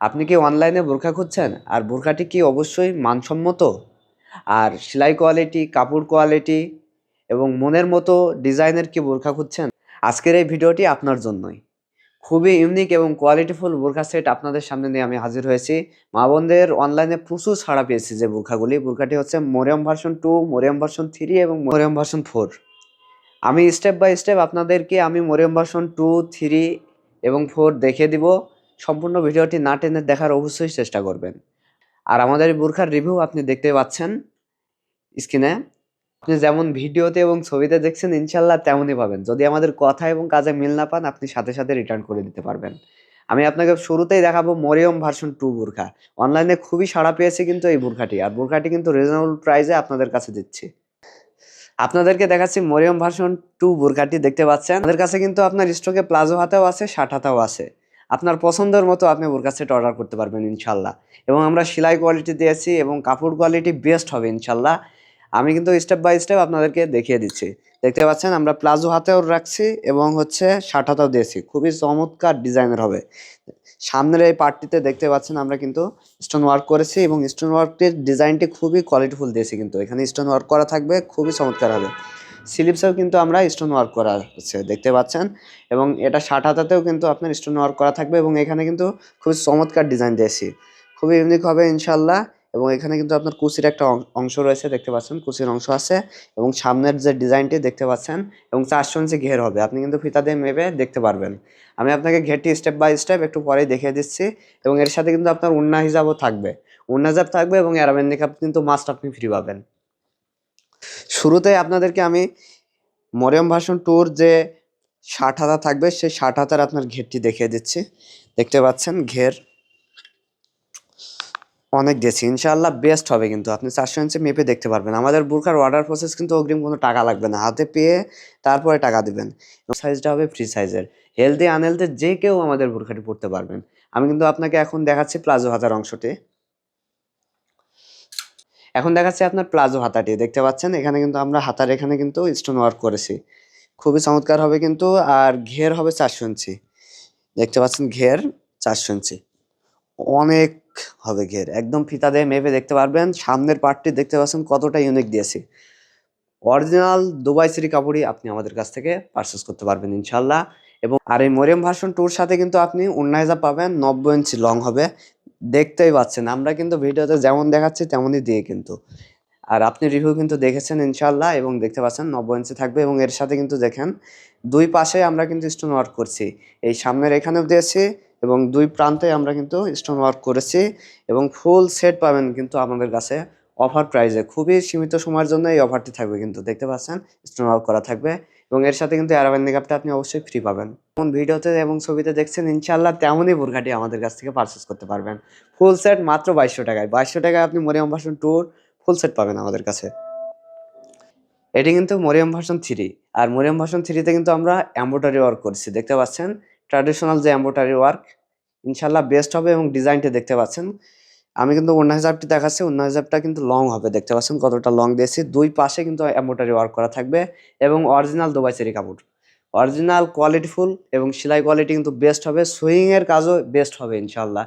আপনি কি অনলাইনে বোরখা খুঁজছেন? আর বোরখাটি কি অবশ্যই মানসম্মত? আর সেলাই কোয়ালিটি কাপড় কোয়ালিটি এবং মনের মতো ডিজাইনের কি বোরখা খুঁজছেন? আজকের এই ভিডিওটি আপনার জন্যই। খুবই ইউনিক এবং কোয়ালিটিফুল বোরখা সেট আপনাদের সামনে নিয়ে আমি হাজির হয়েছি। মা বোনদের অনলাইনে প্রচুর ছাড়া পেয়েছি যে বোরখাগুলি। বোরখাটি হচ্ছে Mariyam version two Mariyam version three এবং মোরিয়াম ভার্সন ফোর আমি স্টেপ বাই স্টেপ আপনাদেরকে আমি মোরিয়াম ভার্সন টু থ্রি এবং ফোর দেখে দিব। সম্পূর্ণ ভিডিওটি না টেনে দেখার অবশ্যই চেষ্টা করবেন। আর আমাদের বোরখার রিভিউ আপনি দেখতে পাচ্ছেন স্ক্রিনে আপনি যেমন ভিডিওতে এবং ছবিতে দেখছেন ইনশাল্লাহ তেমনই পাবেন। যদি আমাদের কথা এবং কাজে মিল না পান, আপনি সাথে সাথে রিটার্ন করে দিতে পারবেন। আমি আপনাকে শুরুতেই দেখাবো মরিয়ম ভার্সন টু বোরখা। অনলাইনে খুবই সাড়া পেয়েছে কিন্তু এই বোরখাটি, আর বোরখাটি কিন্তু রিজনেবল প্রাইসে আপনাদের কাছে দিচ্ছি। আপনাদেরকে দেখাচ্ছি মরিয়ম ভার্সন টু বোরখাটি, দেখতে পাচ্ছেন? আমাদের কাছে কিন্তু আপনার স্টকে প্লাজো হাতেও আছে শার্ট হাতাও আছে। আপনার পছন্দের মতো আপনি বোরখা সেট অর্ডার করতে পারবেন, ইনশাল্লাহ। এবং আমরা সেলাই কোয়ালিটি দিয়েছি এবং কাপড় কোয়ালিটি বেস্ট হবে, ইনশাল্লাহ। আমি কিন্তু স্টেপ বাই স্টেপ আপনাদেরকে দেখিয়ে দিচ্ছি। দেখতে পাচ্ছেন, আমরা প্লাজো হাতেও রাখছি এবং হচ্ছে শার্ট হাতেও দিয়েছি। খুবই চমৎকার ডিজাইনের হবে। সামনের এই পার্টটিতে দেখতে পাচ্ছেন, আমরা কিন্তু স্টোন ওয়ার্ক করেছি এবং স্টোন ওয়ার্কটির ডিজাইনটি খুবই কোয়ালিটিফুল দিয়েছি কিন্তু। এখানে স্টোন ওয়ার্ক করা থাকবে, খুবই চমৎকার হবে। স্লিপসেও কিন্তু আমরা স্টোন ওয়ার্ক করা হচ্ছে, দেখতে পাচ্ছেন? এবং এটা শার্ট হাতাতেও কিন্তু আপনার স্টোন ওয়ার্ক করা থাকবে এবং এখানে কিন্তু খুবই চমৎকার ডিজাইন দিয়েছি। খুবই ইউনিক হবে ইনশাল্লাহ এবং এখানে কিন্তু আপনার কুচির একটা অংশ রয়েছে, দেখতে পাচ্ছেন? কুচির অংশ আছে এবং সামনের যে ডিজাইনটি দেখতে পাচ্ছেন এবং চারশো ইঞ্চি ঘের হবে, আপনি কিন্তু ফিতা দিয়ে মেপে দেখতে পারবেন। আমি আপনাকে ঘেরটি স্টেপ বাই স্টেপ একটু পরেই দেখিয়ে দিচ্ছি এবং এর সাথে কিন্তু আপনার উন্না হিসাবও থাকবে। উন্না হিসাব থাকবে এবং অ্যারাবেন কিন্তু মাস্ট আপনি ফ্রি পাবেন। শুরুতে আপনাদেরকে আমি মরিয়ম ভাষণ ট্যুর যে ষাট হাতা থাকবে, সেই ষাট হাতার আপনার ঘেরটি দেখিয়ে দিচ্ছি। দেখতে পাচ্ছেন ঘের অনেক দিয়েছি। ইনশাআল্লাহ বেস্ট হবে কিন্তু। আপনি চারশো ইঞ্চি মেপে দেখতে পারবেন। আমাদের বুরখার অর্ডার প্রসেস কিন্তু অগ্রিম কোনো টাকা লাগবে না। হাতে পেয়ে তারপরে টাকা দিবেন। সাইজটা হবে ফ্রি সাইজের হেলদি আনহেলদি যে কেউ আমাদের বুরখাটি পড়তে পারবেন। আমি কিন্তু আপনাকে এখন দেখাচ্ছি প্লাজো হাতার অংশটি। এখন দেখাচ্ছি আপনার প্লাজো হাতাটি, দেখতে পাচ্ছেন? এখানে কিন্তু আমরা হাতার এখানে কিন্তু স্টোন ওয়ার্ক করেছি। খুবই চমৎকার হবে কিন্তু, আর ঘের হবে চারশো ইঞ্চি। দেখতে পাচ্ছেন ঘের চারশো ইঞ্চি। অনেক হবে ঘের, একদম ফিতা দিয়ে মেপে দেখতে পারবেন। সামনের পার্টটি দেখতে পাচ্ছেন কতটা ইউনিক দিয়েছি। অরিজিনাল দুবাই সিরি কাপড়ই আপনি আমাদের কাছ থেকে পারচেস করতে পারবেন ইনশাল্লাহ এবং আর এই মরিয়াম ভার্সন টুর সাথে কিন্তু আপনি উন্নাইজা পাবেন, নব্বই ইঞ্চি লং হবে। দেখতেই পাচ্ছেন। আমরা কিন্তু ভিডিওতে যেমন দেখাচ্ছি তেমনই দিয়ে কিন্তু। আর আপনি রিভিউ কিন্তু দেখেছেন ইনশাল্লাহ এবং দেখতে পাচ্ছেন নব্বই ইঞ্চি থাকবে এবং এর সাথে কিন্তু দেখেন দুই পাশে আমরা কিন্তু স্টোন ওয়ার্ক করছি। এই সামনের এখানেও দিয়েছি এবং দুই প্রান্তে আমরা কিন্তু স্টোন ওয়ার্ক করেছি এবং ফুল সেট পাবেন কিন্তু আমাদের কাছে অফার প্রাইসে খুবই সীমিত সময়ের জন্য এই অফারটি থাকবে কিন্তু। দেখতে পাচ্ছেন স্টোন ওয়ার্ক করা থাকবে। এবং এর সাথে কিন্তু অ্যারাবেন মেকআপটা আপনি অবশ্যই ফ্রি পাবেন। যেমন ভিডিওতে এবং ছবিতে দেখছেন ইনশাল্লাহ তেমনই বোরখাটি আমাদের কাছ থেকে পারচেস করতে পারবেন। ফুল সেট মাত্র বাইশশো টাকায়। বাইশশো টাকায় আপনি মরিয়াম ভার্সন টুর ফুল সেট পাবেন আমাদের কাছে। এটি কিন্তু মরিয়াম ভার্সন থ্রি আর মরিয়াম ভার্সন থ্রিতে কিন্তু আমরা এম্ব্রয়ডারি ওয়ার্ক করছি। দেখতে পাচ্ছেন ট্র্যাডিশনাল যে এম্ব্রয়ডারি ওয়ার্ক ইনশাল্লাহ বেস্ট হবে এবং ডিজাইনটি দেখতে পাচ্ছেন। আমি কিন্তু অন্য হিসাবটি দেখাচ্ছি, অন্য হিসাবটা কিন্তু লং হবে। দেখতে পাচ্ছেন কতটা লং দিয়েছি। দুই পাশে কিন্তু এম্ব্রয়ডারি ওয়ার্ক করা থাকবে এবং অরিজিনাল দুবাই চেরি কাপড়। অরিজিনাল কোয়ালিটিফুল এবং সেলাই কোয়ালিটি কিন্তু বেস্ট হবে। সুইংয়ের কাজও বেস্ট হবে ইনশাল্লাহ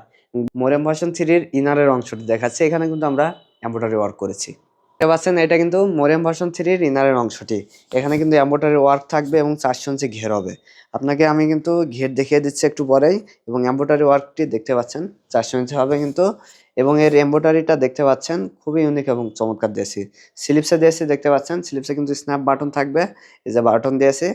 মোরেম ভার্সন থ্রির ইনারের অংশটি দেখাচ্ছি। এখানে কিন্তু আমরা এম্ব্রয়ডারি ওয়ার্ক করেছি। দেখতে পাচ্ছেন এটা কিন্তু মোরেম ভার্সন থ্রির ইনারের অংশটি। এখানে কিন্তু এম্ব্রয়ডারি ওয়ার্ক থাকবে এবং চারশো ইঞ্চি ঘের হবে। আপনাকে আমি কিন্তু ঘের দেখিয়ে দিচ্ছি একটু পরেই এবং এম্ব্রয়ডারি ওয়ার্কটি দেখতে পাচ্ছেন, চারশো ইঞ্চি হবে কিন্তু এবং এর এম্ব্রয়ডারিটা দেখতে পাচ্ছেন, খুবই ইউনিক এবং চমৎকার দিয়েছি স্লিপসে দিয়েছি দেখতে পাচ্ছেন স্লিপসে কিন্তু স্ন্যাপ বাটন থাকবে, এই যে বাটন দিয়েছে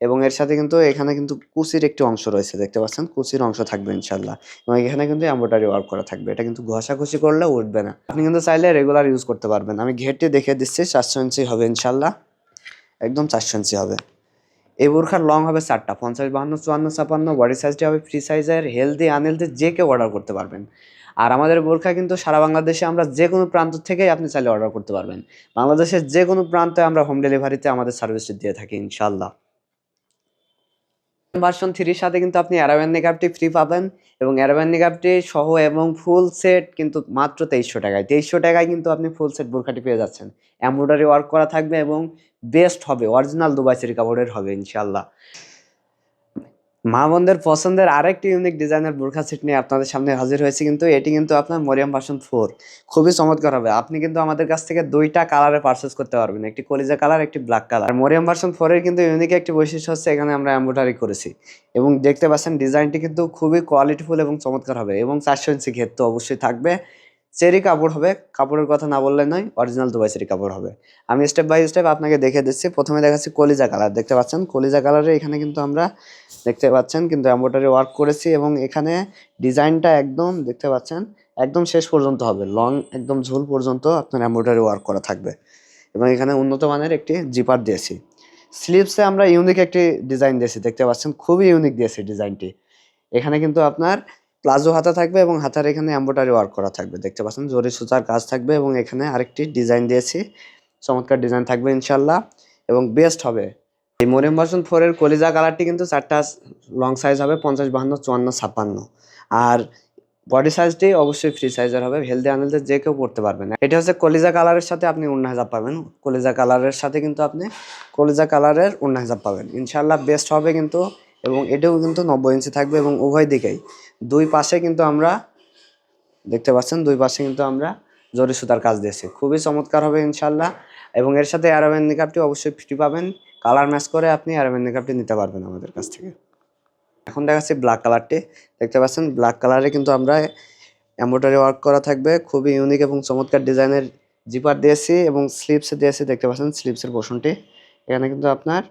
এবং এর সাথে কিন্তু এখানে কিন্তু কুচির একটি অংশ রয়েছে, দেখতে পাচ্ছেন কুচির অংশ থাকবে ইনশাল্লাহ এবং এখানে কিন্তু এম্ব্রয়ডারি ওয়ার্ক করা থাকবে, এটা কিন্তু ঘষাঘষি করলে উঠবে না। আপনি কিন্তু চাইলে রেগুলার ইউজ করতে পারবেন, আমি ঘেরটি দেখে দিচ্ছি, চারশো ইঞ্চি হবে ইনশাল্লাহ একদম চারশো ইঞ্চি হবে। এই বোরখার লং হবে চারটা, পঞ্চাশ, বাহান্ন, চুয়ান্ন, ছাপান্ন বডি সাইজটি হবে ফ্রি সাইজের হেলদি আনহেলদি যে কেউ অর্ডার করতে পারবেন। আর আমাদের বোরখা কিন্তু সারা বাংলাদেশে আমরা যে কোনো প্রান্ত থেকেই আপনি চাইলে অর্ডার করতে পারবেন। বাংলাদেশের যে কোনো প্রান্তে আমরা হোম ডেলিভারিতে আমাদের সার্ভিসটি দিয়ে থাকি ইনশাল্লাহ ভার্সন থ্রির সাথে কিন্তু আপনি অ্যারাবেন নিকাপটি ফ্রি পাবেন এবং অ্যারাবেন নিকাপটি সহ এবং ফুল সেট কিন্তু মাত্র তেইশশো টাকায়। তেইশশো টাকায় কিন্তু আপনি ফুল সেট বোরখাটি পেয়ে যাচ্ছেন। এমব্রয়ডারি ওয়ার্ক করা থাকবে এবং বেস্ট হবে অরিজিনাল দুবাই চেরি কাপড়ের হবে ইনশাল্লাহ মা বোনদের পছন্দের আরেকটি ইউনিক ডিজাইনের বোরখা সেট নিয়ে আপনাদের সামনে হাজির হয়েছে কিন্তু এটি কিন্তু আপনার মরিয়াম ভার্সন ফোর খুবই চমৎকার হবে। আপনি কিন্তু আমাদের কাছ থেকে দুইটা কালারে পারচেস করতে পারবেন। একটি কলিজা কালার একটি ব্ল্যাক কালার মরিয়াম ভার্সন ফোরের কিন্তু ইউনিক একটি বৈশিষ্ট্য হচ্ছে এখানে আমরা এম্ব্রয়ডারি করেছি। এবং দেখতে পাচ্ছেন ডিজাইনটি কিন্তু খুবই কোয়ালিটিফুল এবং চমৎকার হবে। এবং চারশো ইঞ্চি ঘের তো অবশ্যই থাকবে। চেরি কাপড় হবে, কাপড়ের কথা না বললে নয় অরিজিনাল দুবাই চেরি কাপড় হবে। আমি স্টেপ বাই স্টেপ আপনাকে দেখে দিচ্ছি। প্রথমে দেখাচ্ছি কলিজা কালার দেখতে পাচ্ছেন? কলিজা কালারে এখানে কিন্তু আমরা দেখতে পাচ্ছেন, কিন্তু এম্ব্রয়ডারি ওয়ার্ক করেছি এবং এখানে ডিজাইনটা একদম, দেখতে পাচ্ছেন? একদম শেষ পর্যন্ত হবে। লং একদম ঝুল পর্যন্ত আপনার এম্ব্রয়ডারি ওয়ার্ক করা থাকবে। এবং এখানে উন্নত মানের একটি জিপার দিয়েছি। স্লিপসে আমরা ইউনিক একটি ডিজাইন দিয়েছি, দেখতে পাচ্ছেন? খুবই ইউনিক দিয়েছি ডিজাইনটি এখানে কিন্তু আপনার প্লাজো হাতা থাকবে এবং হাতার এখানে এম্ব্রয়ডারি ওয়ার্ক করা থাকবে। দেখতে পাচ্ছেন, জরি সুতার কাজ থাকবে এবং এখানে আরেকটি ডিজাইন দিয়েছি। চমৎকার ডিজাইন থাকবে ইনশাল্লাহ এবং বেস্ট হবে। এই মরিয়াম ভার্সন ফোরের কলিজা কালারটি কিন্তু চারটা লং সাইজ হবে, পঞ্চাশ, বাহান্ন, চুয়ান্ন, ছাপ্পান্ন। আর বডি সাইজটি অবশ্যই ফ্রি সাইজের হবে হেলদি আনহেলদি যে কেউ পড়তে পারবেন এটা হচ্ছে কলিজা কালারের সাথে আপনি উন্না হেজাব পাবেন। কলিজা কালারের সাথে কিন্তু আপনি কলিজা কালারের উন্না হেজাব পাবেন। ইনশাল্লাহ বেস্ট হবে কিন্তু এবং এটাও কিন্তু নব্বই ইঞ্চি থাকবে এবং উভয় দিকেই। দুই পাশে কিন্তু আমরা, দেখতে পাচ্ছেন, দুই পাশে কিন্তু আমরা জরি সুতার কাজ দিয়েছি। খুবই চমৎকার হবে ইনশাল্লাহ এবং এর সাথে অ্যারাবেন নিকাপটি অবশ্যই ফ্রি পাবেন। কালার ম্যাচ করে আপনি অ্যারাবেন নিকাপটি নিতে পারবেন আমাদের কাছ থেকে। এখন দেখাচ্ছি ব্ল্যাক কালারটি দেখতে পাচ্ছেন ব্ল্যাক কালারে কিন্তু আমরা এম্ব্রয়ডারি ওয়ার্ক করা থাকবে। খুবই ইউনিক এবং চমৎকার ডিজাইনের জিপার দিয়েছি এবং স্লিপসে দিয়েছি। দেখতে পাচ্ছেন স্লিপসের পোষণটি। এখানে কিন্তু আপনার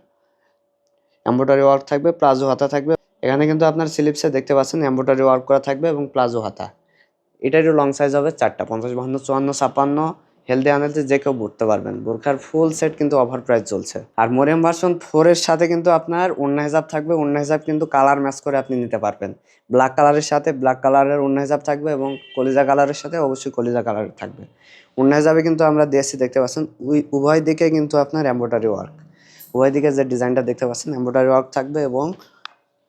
এম্ব্রয়ডারি ওয়ার্ক থাকবে, প্লাজো হাতা থাকবে। এখানে কিন্তু আপনার স্লিপসে দেখতে পাচ্ছেন এম্ব্রয়ডারি ওয়ার্ক করা থাকবে এবং প্লাজো হাতা। এটারও লং সাইজ হবে চারটা, পঞ্চাশ, বাহান্ন, চুয়ান্ন ছাপান্ন হেলদি আনহেলদি যে কেউ পড়তে পারবেন। বোরখার ফুল সেট কিন্তু অফার প্রাইস চলছে। আর মরিয়াম ভার্সন ফোরের সাথে কিন্তু আপনার অন্য হিসাব থাকবে অন্য হিসাব কিন্তু কালার ম্যাচ করে আপনি নিতে পারবেন। ব্ল্যাক কালারের সাথে ব্ল্যাক কালারের অন্য হিসাব থাকবে এবং কলিজা কালারের সাথে অবশ্যই কলিজা কালারের থাকবে। অন্য হিসাবে কিন্তু আমরা দিয়েছি দেখতে পাচ্ছেন উভয় দিকে কিন্তু আপনার এম্ব্রয়ডারি ওয়ার্ক উভয় দিকে যে ডিজাইনটা দেখতে পাচ্ছেন এম্ব্রয়ডারি ওয়ার্ক থাকবে এবং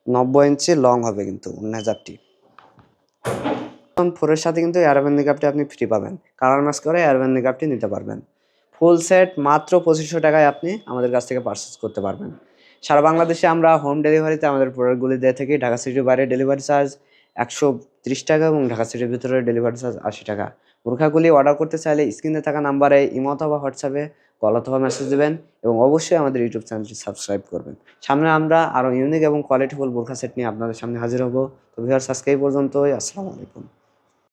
নব্বই ইঞ্চি লং হবে কিন্তু হিসাবটি ফোরের সাথে কিন্তু এয়ারব্যান্ড নিকাপটি আপনি ফ্রি পাবেন। কালার ম্যাচ করে এয়ারব্যান্ড নিকাপটি নিতে পারবেন। ফুল সেট মাত্র পঁচিশশো টাকায় আপনি আমাদের কাছ থেকে পারচেস করতে পারবেন। সারা বাংলাদেশে আমরা হোম ডেলিভারিতে আমাদের প্রোডাক্টগুলি দিয়ে থাকি। ঢাকা সিটির বাইরে ডেলিভারি চার্জ একশো ত্রিশ টাকা এবং ঢাকা সিটির ভিতরে ডেলিভারি চার্জ আশি টাকা। বোরখাগুলি অর্ডার করতে চাইলে স্ক্রিনে থাকা নাম্বারে ইমো অথবা হোয়াটসঅ্যাপে কল অথবা মেসেজ দেবেন এবং অবশ্যই আমাদের ইউটিউব চ্যানেলটি সাবস্ক্রাইব করবেন। সামনে আমরা আরও ইউনিক এবং কোয়ালিটিফুল বোরখা সেট নিয়ে আপনাদের সামনে হাজির হব। তো ভিউয়ার্স আজকে পর্যন্তই। আসসালামু আলাইকুম।